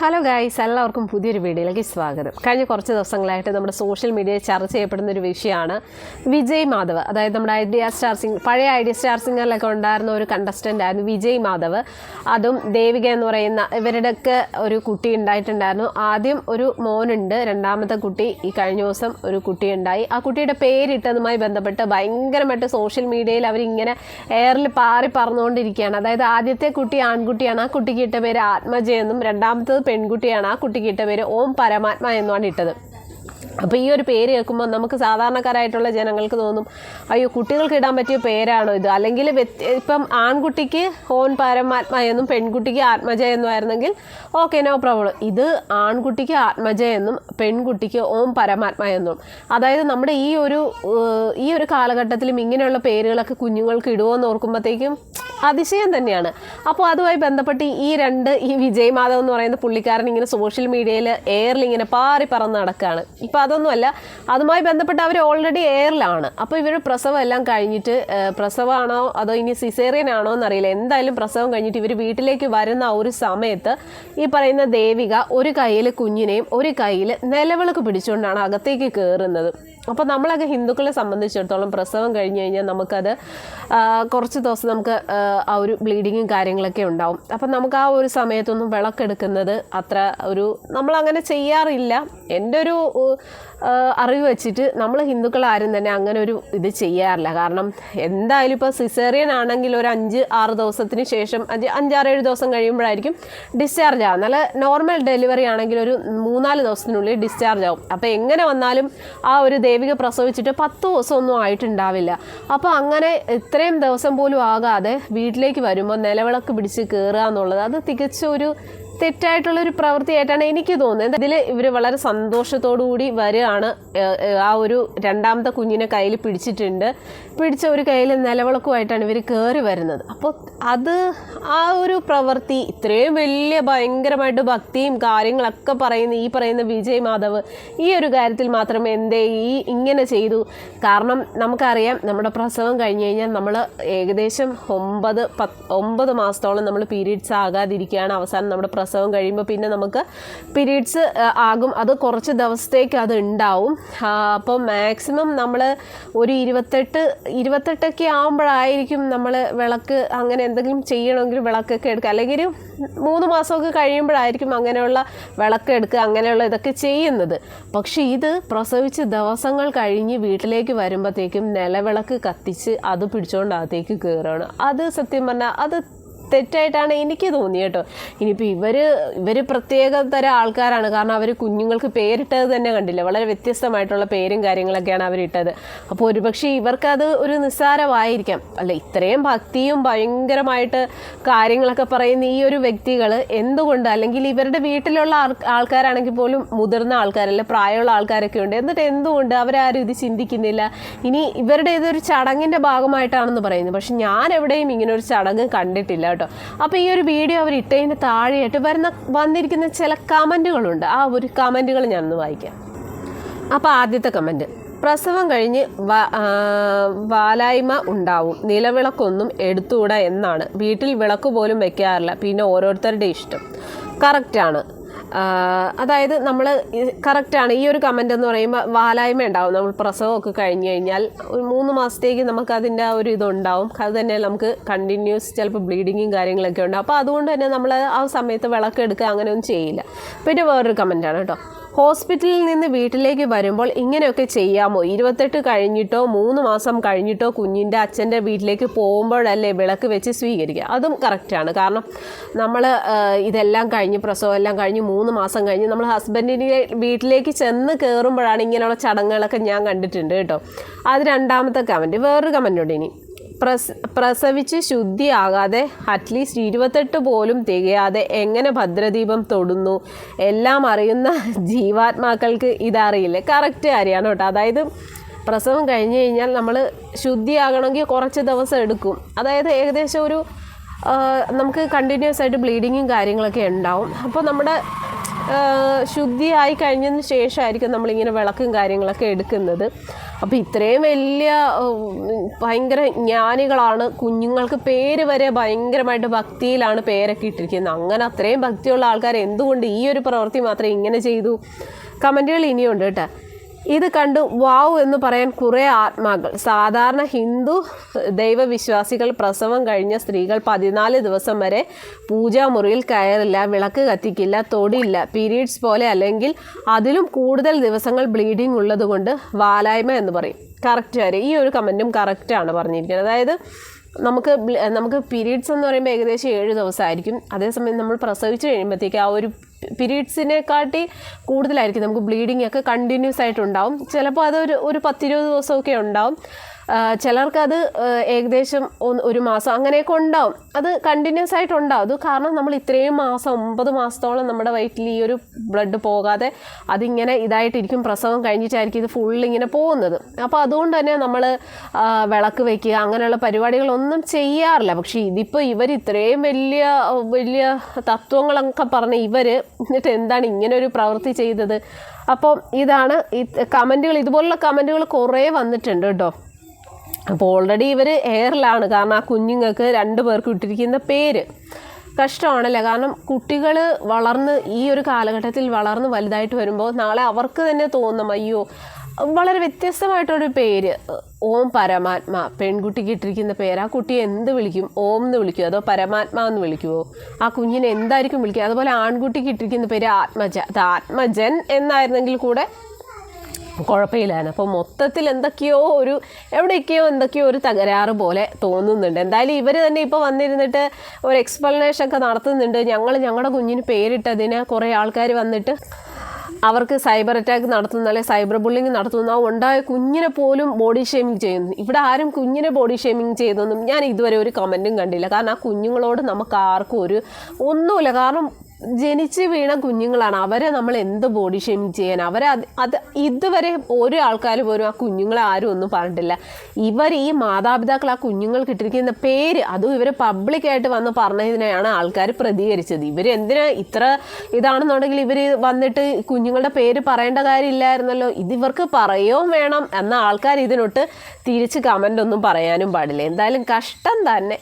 Hello guys എല്ലാവർക്കും പുതിയൊരു വീഡിയോയിലേക്ക് സ്വാഗതം. കഴിഞ്ഞ കുറച്ച് ദിവസങ്ങളായിട്ട് നമ്മുടെ സോഷ്യൽ മീഡിയയിൽ ചർച്ച ചെയ്യപ്പെടുന്ന ഒരു വിഷയമാണ് വിജയ് മാധവ്. അതായത് നമ്മുടെ ഐഡിയ സ്റ്റാർ സിംഗ് പഴയ ഐഡിയ സ്റ്റാർ സിംഗറിലൊക്കെ ഉണ്ടായിരുന്ന ഒരു കണ്ടസ്റ്റന്റ് ആയിരുന്നു വിജയ് മാധവ്. അതും ദേവിക എന്ന് പറയുന്ന ഇവരുടെയൊക്കെ ഒരു കുട്ടി ഉണ്ടായിട്ടുണ്ടായിരുന്നു. ആദ്യം ഒരു മോനുണ്ട് രണ്ടാമത്തെ കുട്ടി ഈ കഴിഞ്ഞ ദിവസം ഒരു കുട്ടി ഉണ്ടായി ആ കുട്ടിയുടെ പേരിട്ടതുമായി ബന്ധപ്പെട്ട് ഭയങ്കരമായിട്ട് സോഷ്യൽ മീഡിയയിൽ അവരിങ്ങനെ എയറിൽ പാറി പറന്നുകൊണ്ടിരിക്കുകയാണ്. അതായത് ആദ്യത്തെ കുട്ടി ആൺകുട്ടിയാണ്. ആ കുട്ടിക്ക് ഇട്ട പേര് ആത്മജയെന്നും രണ്ടാമത്തത് പെൺകുട്ടിയാണ്. ആ കുട്ടിക്ക് ഇട്ട പേര് ഓം പരമാത്മ എന്നാണ് ഇട്ടത്. അപ്പോൾ ഈ ഒരു പേര് കേൾക്കുമ്പോൾ നമുക്ക് സാധാരണക്കാരായിട്ടുള്ള ജനങ്ങൾക്ക് തോന്നും അയ്യോ കുട്ടികൾക്ക് ഇടാൻ പറ്റിയ പേരാണോ ഇത്? അല്ലെങ്കിൽ ഇപ്പം ആൺകുട്ടിക്ക് ഓൻ പരമാത്മ എന്നും പെൺകുട്ടിക്ക് ആത്മജ എന്നും ആയിരുന്നെങ്കിൽ ഓക്കെ നോ പ്രോബ്ലം. ഇത് ആൺകുട്ടിക്ക് ആത്മജ എന്നും പെൺകുട്ടിക്ക് ഓം പരമാത്മ എന്നും. അതായത് നമ്മുടെ ഈ ഒരു ഈ ഒരു കാലഘട്ടത്തിലും ഇങ്ങനെയുള്ള പേരുകളൊക്കെ കുഞ്ഞുങ്ങൾക്ക് ഇടുമോ എന്ന് ഓർക്കുമ്പോഴത്തേക്കും അതിശയം തന്നെയാണ്. അപ്പോൾ അതുമായി ബന്ധപ്പെട്ട് ഈ രണ്ട് ഈ വിജയ് മാധവ് എന്ന് പറയുന്ന പുള്ളിക്കാരൻ ഇങ്ങനെ സോഷ്യൽ മീഡിയയിൽ എയറിൽ ഇങ്ങനെ പാറി പറന്ന് നടക്കുകയാണ് ഇപ്പം അതൊന്നുമല്ല അതുമായി ബന്ധപ്പെട്ട് അവർ ഓൾറെഡി എയറിലാണ് അപ്പോൾ ഇവർ പ്രസവം എല്ലാം കഴിഞ്ഞിട്ട് പ്രസവമാണോ അതോ ഇനി സിസേറിയൻ ആണോ എന്നറിയില്ല. എന്തായാലും പ്രസവം കഴിഞ്ഞിട്ട് ഇവർ വീട്ടിലേക്ക് വരുന്ന ഒരു സമയത്ത് ഈ പറയുന്ന ദേവിക ഒരു കയ്യിൽ കുഞ്ഞിനെയും ഒരു കയ്യിൽ നിലവിളക്ക് പിടിച്ചുകൊണ്ടാണ് അകത്തേക്ക് കയറുന്നത് അപ്പോൾ നമ്മളൊക്കെ ഹിന്ദുക്കളെ സംബന്ധിച്ചിടത്തോളം പ്രസവം കഴിഞ്ഞ് കഴിഞ്ഞാൽ നമുക്കത് കുറച്ച് ദിവസം നമുക്ക് ആ, ഒരു ബ്ലീഡിങ്ങും കാര്യങ്ങളൊക്കെ ഉണ്ടാവും. അപ്പം നമുക്ക് ആ ഒരു സമയത്തൊന്നും വിളക്കെടുക്കുന്നത് അത്ര ഒരു നമ്മളങ്ങനെ ചെയ്യാറില്ല. എന്റെ ഒരു അറിവ് വെച്ചിട്ട് നമ്മൾ ഹിന്ദുക്കൾ ആരും തന്നെ അങ്ങനെ ഒരു ഇത് ചെയ്യാറില്ല. കാരണം എന്തായാലും ഇപ്പോൾ സിസേറിയൻ ആണെങ്കിൽ ഒരു അഞ്ച് ആറ് ദിവസത്തിന് ശേഷം അഞ്ച് അഞ്ചാറേഴ് ദിവസം കഴിയുമ്പോഴായിരിക്കും ഡിസ്ചാർജ് ആവും നല്ല നോർമൽ ഡെലിവറി ആണെങ്കിൽ ഒരു മൂന്നാൽ ദിവസത്തിനുള്ളിൽ ഡിസ്ചാർജ് ആവും. അപ്പോൾ എങ്ങനെ വന്നാലും ആ ഒരു ദേവിക പ്രസവിച്ചിട്ട് പത്ത് ദിവസമൊന്നും ആയിട്ടുണ്ടാവില്ല. അപ്പോൾ അങ്ങനെ ഇത്രയും ദിവസം പോലും ആകാതെ വീട്ടിലേക്ക് വരുമ്പോൾ നിലവിളക്ക് പിടിച്ച് കയറുക എന്നുള്ളത് അത് തികച്ചൊരു തെറ്റായിട്ടുള്ള ഒരു പ്രവൃത്തിയായിട്ടാണ് എനിക്ക് തോന്നുന്നത്. ഇതിൽ ഇവർ വളരെ കൂടി വരികയാണ്. ആ ഒരു രണ്ടാമത്തെ കുഞ്ഞിനെ കയ്യിൽ പിടിച്ചിട്ടുണ്ട്. പിടിച്ച ഒരു കയ്യിൽ നിലവിളക്കുമായിട്ടാണ് ഇവർ കയറി വരുന്നത്. അപ്പോൾ അത് ആ ഒരു പ്രവൃത്തി ഇത്രയും വലിയ ഭയങ്കരമായിട്ട് ഭക്തിയും കാര്യങ്ങളൊക്കെ പറയുന്ന ഈ പറയുന്ന വിജയ് മാധവ് ഈ ഒരു കാര്യത്തിൽ മാത്രം എന്തേ ഈ ഇങ്ങനെ ചെയ്തു. കാരണം നമുക്കറിയാം നമ്മുടെ പ്രസവം കഴിഞ്ഞ് കഴിഞ്ഞാൽ നമ്മൾ ഏകദേശം ഒമ്പത് പത്ത് ഒമ്പത് മാസത്തോളം നമ്മൾ പീരീഡ്സ് ആകാതിരിക്കുകയാണ്. അവസാനം നമ്മുടെ പ്രസവം കഴിയുമ്പോൾ പിന്നെ നമുക്ക് പീരീഡ്സ് ആകും. അത് കുറച്ച് ദിവസത്തേക്ക് അത് ഉണ്ടാവും. അപ്പം മാക്സിമം നമ്മൾ ഒരു ഇരുപത്തെട്ട് ഇരുപത്തെട്ടൊക്കെ ആകുമ്പോഴായിരിക്കും നമ്മൾ വിളക്ക് അങ്ങനെ എന്തെങ്കിലും ചെയ്യണമെങ്കിൽ വിളക്കൊക്കെ എടുക്കുക. അല്ലെങ്കിൽ മൂന്ന് മാസമൊക്കെ കഴിയുമ്പോഴായിരിക്കും അങ്ങനെയുള്ള വിളക്ക് എടുക്കുക അങ്ങനെയുള്ള ഇതൊക്കെ ചെയ്യുന്നത്. പക്ഷേ ഇത് പ്രസവിച്ച് ദിവസങ്ങൾ കഴിഞ്ഞ് വീട്ടിലേക്ക് വരുമ്പോഴത്തേക്കും നിലവിളക്ക് കത്തിച്ച് അത് പിടിച്ചുകൊണ്ട് അകത്തേക്ക് കയറുകയാണ്. അത് സത്യം പറഞ്ഞാൽ അത് തെറ്റായിട്ടാണ് എനിക്ക് തോന്നിയത് കേട്ടോ ഇനിയിപ്പോൾ ഇവർ ഇവർ പ്രത്യേക തരം ആൾക്കാരാണ്. കാരണം അവർ കുഞ്ഞുങ്ങൾക്ക് പേരിട്ടത് തന്നെ കണ്ടില്ല? വളരെ വ്യത്യസ്തമായിട്ടുള്ള പേരും കാര്യങ്ങളൊക്കെയാണ് അവരിട്ടത്. അപ്പോൾ ഒരുപക്ഷെ ഇവർക്കത് ഒരു നിസ്സാരമായിരിക്കാം. അല്ല ഇത്രയും ഭക്തിയും ഭയങ്കരമായിട്ട് കാര്യങ്ങളൊക്കെ പറയുന്ന ഈ ഒരു വ്യക്തികൾ എന്തുകൊണ്ട് അല്ലെങ്കിൽ ഇവരുടെ വീട്ടിലുള്ള ആൾ ആൾക്കാരാണെങ്കിൽ പോലും മുതിർന്ന ആൾക്കാരല്ല പ്രായമുള്ള ആൾക്കാരൊക്കെ ഉണ്ട്. എന്നിട്ട് എന്തുകൊണ്ട് അവരാരും ഇത് ചിന്തിക്കുന്നില്ല? ഇനി ഇവരുടെ ഇതൊരു ചടങ്ങിന്റെ ഭാഗമായിട്ടാണെന്ന് പറയുന്നത് പക്ഷെ ഞാൻ എവിടെയും ഇങ്ങനെ ഒരു ചടങ്ങ് കണ്ടിട്ടില്ല കേട്ടോ. അപ്പോൾ ഈ ഒരു വീഡിയോ അവർ ഇട്ടതിന് താഴെയായിട്ട് വരുന്ന വന്നിരിക്കുന്ന ചില കമന്റുകളുണ്ട് ആ ഒരു കമന്റുകൾ ഞാനൊന്ന് വായിക്കാം. അപ്പോൾ ആദ്യത്തെ കമന്റ് പ്രസവം കഴിഞ്ഞ് വാലായ്മ ഉണ്ടാവും. നിലവിളക്കൊന്നും എടുത്തുകൂടാ എന്നാണ്. വീട്ടിൽ വിളക്ക് പോലും വെക്കാറില്ല. പിന്നെ ഓരോരുത്തരുടെ ഇഷ്ടം. കറക്റ്റാണ് അതായത് നമ്മൾ കറക്റ്റാണ് ഈ ഒരു കമന്റ് എന്ന് പറയുമ്പോൾ വാലായ്മ ഉണ്ടാവും. നമ്മൾ പ്രസവമൊക്കെ കഴിഞ്ഞ് കഴിഞ്ഞാൽ ഒരു മൂന്ന് മാസത്തേക്ക് നമുക്ക് അതിന്റെ ആ ഒരു ഇതുണ്ടാവും. അത് തന്നെ നമുക്ക് കണ്ടിന്യൂസ് ചിലപ്പോൾ ബ്ലീഡിങ്ങും കാര്യങ്ങളൊക്കെ ഉണ്ടാവും. അപ്പോൾ അതുകൊണ്ട് തന്നെ നമ്മൾ ആ സമയത്ത് വിളക്കെടുക്കുക അങ്ങനെയൊന്നും ചെയ്യില്ല. പിന്നെ വേറൊരു കമന്റാണ് കേട്ടോ. ഹോസ്പിറ്റലിൽ നിന്ന് വീട്ടിലേക്ക് വരുമ്പോൾ ഇങ്ങനെയൊക്കെ ചെയ്യാമോ? ഇരുപത്തെട്ട് കഴിഞ്ഞിട്ടോ മൂന്ന് മാസം കഴിഞ്ഞിട്ടോ കുഞ്ഞിന്റെ അച്ഛന്റെ വീട്ടിലേക്ക് പോകുമ്പോഴല്ലേ വിളക്ക് വെച്ച് സ്വീകരിക്കുക? അതും കറക്റ്റാണ് കാരണം നമ്മൾ ഇതെല്ലാം കഴിഞ്ഞ് പ്രസവം എല്ലാം കഴിഞ്ഞ് മൂന്ന് മാസം കഴിഞ്ഞ് നമ്മൾ ഹസ്ബൻഡിന്റെ വീട്ടിലേക്ക് ചെന്ന് കയറുമ്പോഴാണ് ഇങ്ങനെയുള്ള ചടങ്ങുകളൊക്കെ ഞാൻ കണ്ടിട്ടുണ്ട് കേട്ടോ. അത് രണ്ടാമത്തെ കമന്റ് വേറൊരു കമന്റ് ഉണ്ട് ഇനി. പ്രസ് പ്രസവിച്ച് ശുദ്ധിയാകാതെ അറ്റ്ലീസ്റ്റ് ഇരുപത്തെട്ട് പോലും തികയാതെ എങ്ങനെ ഭദ്രദീപം തൊടുന്നു? എല്ലാം അറിയുന്ന ജീവാത്മാക്കൾക്ക് ഇതറിയില്ല? കറക്റ്റ് കാര്യമാണ് കേട്ടോ. അതായത് പ്രസവം കഴിഞ്ഞ് കഴിഞ്ഞാൽ നമ്മൾ ശുദ്ധിയാകണമെങ്കിൽ കുറച്ച് ദിവസം എടുക്കും. അതായത് ഏകദേശം ഒരു നമുക്ക് കണ്ടിന്യൂസ് ആയിട്ട് ബ്ലീഡിങ്ങും കാര്യങ്ങളൊക്കെ ഉണ്ടാവും. അപ്പോൾ നമ്മുടെ ശുദ്ധിയായി കഴിഞ്ഞതിന് ശേഷമായിരിക്കും നമ്മളിങ്ങനെ വിളക്കും കാര്യങ്ങളൊക്കെ എടുക്കുന്നത്. അപ്പോൾ ഇത്രയും വലിയ ഭയങ്കര ജ്ഞാനികളാണ്. കുഞ്ഞുങ്ങൾക്ക് പേര് വരെ ഭയങ്കരമായിട്ട് ഭക്തിയിലാണ് പേരൊക്കെ ഇട്ടിരിക്കുന്നത്. അങ്ങനെ അത്രയും ഭക്തിയുള്ള ആൾക്കാർ എന്തുകൊണ്ട് ഈ ഒരു പ്രവൃത്തി മാത്രം ഇങ്ങനെ ചെയ്തു? കമന്റുകൾ ഇനിയുണ്ട് കേട്ടോ. ഇത് കണ്ടു വാവ് എന്ന് പറയാൻ കുറേ ആത്മാക്കൾ. സാധാരണ ഹിന്ദു ദൈവവിശ്വാസികൾ പ്രസവം കഴിഞ്ഞ സ്ത്രീകൾ പതിനാല് ദിവസം വരെ പൂജാമുറിയിൽ കയറില്ല വിളക്ക് കത്തിക്കില്ല തൊടില്ല പീരീഡ്സ് പോലെ അല്ലെങ്കിൽ അതിലും കൂടുതൽ ദിവസങ്ങൾ ബ്ലീഡിംഗ് ഉള്ളതുകൊണ്ട് വാലായ്മ എന്ന് പറയും. കറക്റ്റ് കാര്യം. ഈ ഒരു കമന്റും കറക്റ്റാണ് പറഞ്ഞിരിക്കുന്നത്. അതായത് നമുക്ക് നമുക്ക് പീരീഡ്സ് എന്ന് പറയുമ്പോൾ ഏകദേശം ഏഴ് ദിവസമായിരിക്കും അതേസമയം നമ്മൾ പ്രസവിച്ച് കഴിയുമ്പോഴത്തേക്ക് ആ ഒരു പീരീഡ്സിനെക്കാട്ടി കൂടുതലായിരിക്കും നമുക്ക് ബ്ലീഡിംഗ് ഒക്കെ കണ്ടിന്യൂസ് ആയിട്ടുണ്ടാവും. ചിലപ്പോൾ അതൊരു ഒരു പത്തിരുപത് ദിവസമൊക്കെ ഉണ്ടാവും. ചിലർക്കത് ഏകദേശം ഒരു മാസം അങ്ങനെയൊക്കെ ഉണ്ടാവും. അത് കണ്ടിന്യൂസ് ആയിട്ട് ഉണ്ടാവും. അത് കാരണം നമ്മൾ ഇത്രയും മാസം ഒമ്പത് മാസത്തോളം നമ്മുടെ വയറ്റിൽ ഈ ഒരു ബ്ലഡ് പോകാതെ അതിങ്ങനെ ഇതായിട്ടിരിക്കും. പ്രസവം കഴിഞ്ഞിട്ടായിരിക്കും ഇത് ഫുൾ ഇങ്ങനെ പോകുന്നത്. അപ്പോൾ അതുകൊണ്ട് തന്നെ നമ്മൾ വിളക്ക് വയ്ക്കുക അങ്ങനെയുള്ള പരിപാടികളൊന്നും ചെയ്യാറില്ല. പക്ഷേ ഇതിപ്പോൾ ഇവർ ഇത്രയും വലിയ വലിയ തത്വങ്ങളൊക്കെ പറഞ്ഞ് ഇവർ എന്നിട്ട് എന്താണ് ഇങ്ങനെ ഒരു പ്രവൃത്തി ചെയ്തത്? അപ്പോൾ ഇതാണ് ഈ കമന്റുകൾ ഇതുപോലുള്ള കമന്റുകൾ കുറേ വന്നിട്ടുണ്ട് കേട്ടോ. അപ്പോൾ ഓൾറെഡി ഇവർ എയറിലാണ് കാരണം ആ കുഞ്ഞുങ്ങൾക്ക് രണ്ട് പേർക്ക് ഇട്ടിരിക്കുന്ന പേര്. കഷ്ടമാണല്ലേ? കാരണം കുട്ടികൾ വളർന്ന് ഈ ഒരു കാലഘട്ടത്തിൽ വളർന്ന് വലുതായിട്ട് വരുമ്പോൾ നാളെ അവർക്ക് തന്നെ തോന്നും അയ്യോ വളരെ വ്യത്യസ്തമായിട്ടൊരു പേര്. ഓം പരമാത്മാ. പെൺകുട്ടിക്ക് ഇട്ടിരിക്കുന്ന പേര്. ആ കുട്ടിയെ എന്ത് വിളിക്കും? ഓം എന്ന് വിളിക്കുമോ അതോ പരമാത്മാ എന്ന് വിളിക്കുമോ ആ കുഞ്ഞിനെ എന്തായിരിക്കും വിളിക്കുക? അതുപോലെ ആൺകുട്ടിക്ക് ഇട്ടിരിക്കുന്ന പേര് ആത്മജ. അത് ആത്മജൻ എന്നായിരുന്നെങ്കിൽ കൂടെ കുഴപ്പമില്ലായിരുന്നു. അപ്പോൾ മൊത്തത്തിൽ എന്തൊക്കെയോ ഒരു എവിടെയൊക്കെയോ എന്തൊക്കെയോ ഒരു തകരാറ് പോലെ തോന്നുന്നുണ്ട്. എന്തായാലും ഇവർ തന്നെ ഇപ്പോൾ വന്നിരുന്നിട്ട് ഒരു എക്സ്പ്ലനേഷൻ ഒക്കെ നടത്തുന്നുണ്ട്. ഞങ്ങൾ ഞങ്ങളുടെ കുഞ്ഞിന് പേരിട്ടതിന് കുറേ ആൾക്കാർ വന്നിട്ട് അവർക്ക് സൈബർ അറ്റാക്ക് നടത്തുന്ന അല്ലെങ്കിൽ സൈബർ ബുള്ളിങ് നടത്തുന്ന ഉണ്ടായ കുഞ്ഞിനെ പോലും ബോഡി ഷേമിങ് ചെയ്യുന്നു. ഇവിടെ ആരും കുഞ്ഞിനെ ബോഡി ഷേമിങ് ചെയ്തൊന്നും ഞാൻ ഇതുവരെ ഒരു കമന്റും കണ്ടില്ല. കാരണം ആ കുഞ്ഞുങ്ങളോട് നമുക്ക് ആർക്കും ഒരു ഒന്നുമില്ല. കാരണം ജനിച്ച് വീണ കുഞ്ഞുങ്ങളാണ്. അവരെ നമ്മൾ എന്ത് ബോഡി ഷെയിം ചെയ്യാൻ? അവരെ അത് അത് ഇതുവരെ ഒരു ആൾക്കാർ പോലും ആ കുഞ്ഞുങ്ങളെ ആരും ഒന്നും പറഞ്ഞിട്ടില്ല. ഇവർ ഈ മാതാപിതാക്കൾ ആ കുഞ്ഞുങ്ങൾക്ക് ഇട്ടിരിക്കുന്ന പേര് അതും ഇവർ പബ്ലിക്കായിട്ട് വന്ന് പറഞ്ഞതിനെയാണ് ആൾക്കാർ പ്രതികരിച്ചത്. ഇവർ എന്തിനാ ഇത്ര ഇതാണെന്നുണ്ടെങ്കിൽ ഇവർ വന്നിട്ട് കുഞ്ഞുങ്ങളുടെ പേര് പറയേണ്ട കാര്യമില്ലായിരുന്നല്ലോ. ഇത് ഇവർക്ക് പറയുകയും വേണം എന്ന ആൾക്കാർ ഇതിനൊട്ട് തിരിച്ച് കമന്റ് ഒന്നും പറയാനും പാടില്ല. എന്തായാലും കഷ്ടം തന്നെ.